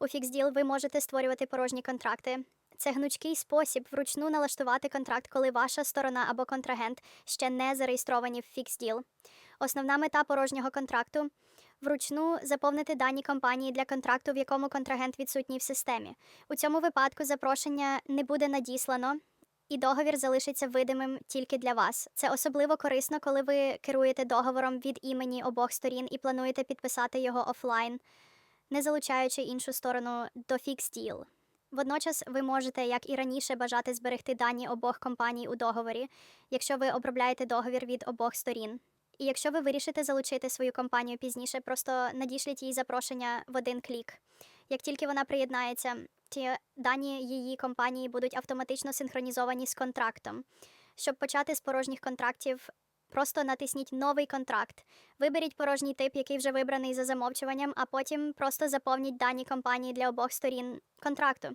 У FixDeal ви можете створювати порожні контракти. Це гнучкий спосіб вручну налаштувати контракт, коли ваша сторона або контрагент ще не зареєстровані в FixDeal. Основна мета порожнього контракту вручну заповнити дані компанії для контракту, в якому контрагент відсутній в системі. У цьому випадку запрошення не буде надіслано, і договір залишиться видимим тільки для вас. Це особливо корисно, коли ви керуєте договором від імені обох сторін і плануєте підписати його офлайн, не залучаючи іншу сторону до FixDeal. Водночас ви можете, як і раніше, бажати зберегти дані обох компаній у договорі, якщо ви обробляєте договір від обох сторін. І якщо ви вирішите залучити свою компанію пізніше, просто надішліть їй запрошення в один клік. Як тільки вона приєднається, ті дані її компанії будуть автоматично синхронізовані з контрактом. Щоб почати з порожніх контрактів, просто натисніть новий контракт. Виберіть порожній тип, який вже вибраний за замовчуванням, а потім просто заповніть дані компанії для обох сторін контракту.